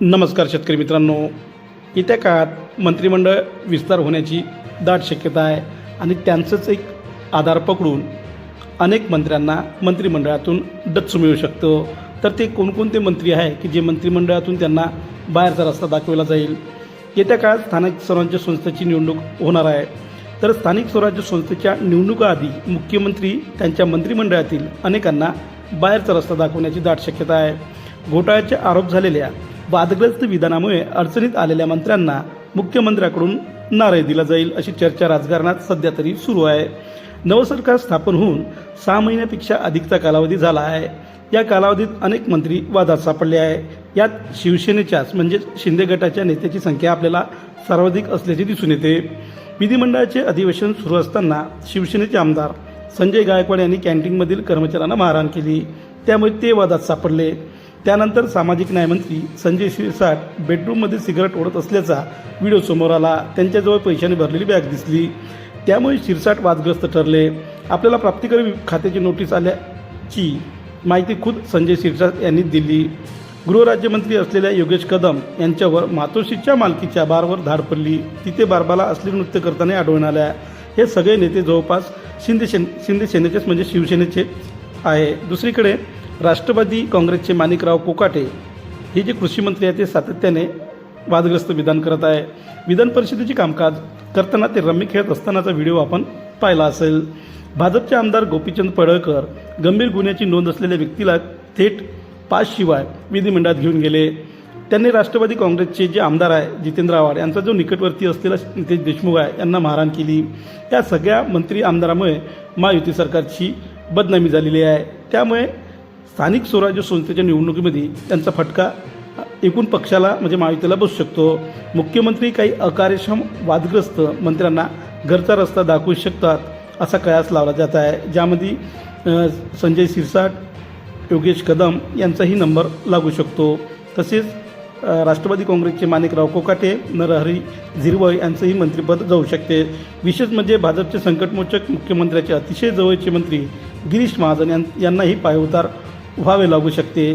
नमस्कार शेतकरी मित्रांनो. येत्या काळात मंत्रिमंडळ विस्तार होण्याची दाट शक्यता आहे आणि त्यांचंच एक आधार पकडून अनेक मंत्र्यांना मंत्रिमंडळातून डच्चू मिळू शकतो. तर ते कोणकोणते मंत्री आहे की जे मंत्रिमंडळातून त्यांना बाहेरचा रस्ता दाखवला जाईल? येत्या काळात स्थानिक स्वराज्य संस्थेची निवडणूक होणार आहे. तर स्थानिक स्वराज्य संस्थेच्या निवडणुकाआधी मुख्यमंत्री त्यांच्या मंत्रिमंडळातील अनेकांना बाहेरचा रस्ता दाखवण्याची दाट शक्यता आहे. घोटाळ्याचे आरोप झालेल्या वादग्रस्त विधानामुळे अडचणीत आलेल्या मंत्र्यांना मुख्यमंत्र्याकडून नारळ दिला जाईल अशी चर्चा राजकारणात सध्या तरी सुरू आहे. नवं सरकार स्थापन होऊन सहा महिन्यापेक्षा अधिकचा कालावधी झाला आहे. या कालावधीत अनेक मंत्री वादात सापडले आहे. यात शिवसेनेच्याच म्हणजे शिंदे गटाच्या नेत्याची संख्या आपल्याला सर्वाधिक असल्याचे दिसून येते. विधिमंडळाचे अधिवेशन सुरू असताना शिवसेनेचे आमदार संजय गायकवाड यांनी कॅन्टीनमधील कर्मचाऱ्यांना मारहाण केली. त्यामुळे ते वादात सापडले. त्यानंतर सामाजिक न्यायमंत्री संजय शिरसाट बेडरूममध्ये सिगारेट ओढत असल्याचा व्हिडिओ समोर आला. त्यांच्याजवळ पैशाने भरलेली बॅग दिसली. त्यामुळे शिरसाट वादग्रस्त ठरले. आपल्याला प्राप्तिकर खात्याची नोटीस आल्याची माहिती खुद संजय शिरसाट यांनी दिली. गृहराज्यमंत्री असलेल्या योगेश कदम यांच्यावर मातोश्रीच्या मालकीच्या बारवर धाड पडली. तिथे बारबाला असली नृत्य करताना आढळून आल्या. हे सगळे नेते जवळपास शिंदे शिंदे सेनेचेच म्हणजे शिवसेनेचे आहे. दुसरीकडे राष्ट्रवादी काँग्रेसचे माणिकराव कोकाटे हे जे कृषी मंत्री आहेत ते सातत्याने वादग्रस्त विधान करत आहे. विधान परिषदेचे कामकाज करताना ते रम्मी खेळत असतानाचा व्हिडिओ आपण पाहिला असेल. भाजपचे आमदार गोपीचंद पडळकर गंभीर गुन्ह्याची नोंद असलेल्या व्यक्तीला थेट पाचशिवाय विधिमंडळात घेऊन गेले. त्यांनी राष्ट्रवादी काँग्रेसचे जे आमदार आहे जितेंद्र आव्हाड यांचा जो निकटवर्ती असलेला नितेश देशमुख आहे यांना मारहाण केली. या सगळ्या मंत्री आमदारामुळे महायुती सरकारची बदनामी झालेली आहे. त्यामुळे स्थानिक स्वराज्य संस्थेच्या निवडणुकीमध्ये त्यांचा फटका एकूण पक्षाला म्हणजे महायुतीला बसू शकतो. मुख्यमंत्री काही अकार्यक्षम वादग्रस्त मंत्र्यांना घरचा रस्ता दाखवू शकतात असा कयास लावला जात आहे. ज्यामध्ये संजय सिरसाट योगेश कदम यांचाही नंबर लागू शकतो. तसेच राष्ट्रवादी काँग्रेसचे माणिकराव कोकाटे नरहरी झिरवळ यांचंही मंत्रिपद जाऊ शकते. विशेष म्हणजे भाजपचे संकटमोचक मुख्यमंत्र्याचे अतिशय जवळचे मंत्री गिरीश महाजन यां यांनाही पायउतार व्हावे लागू शकते.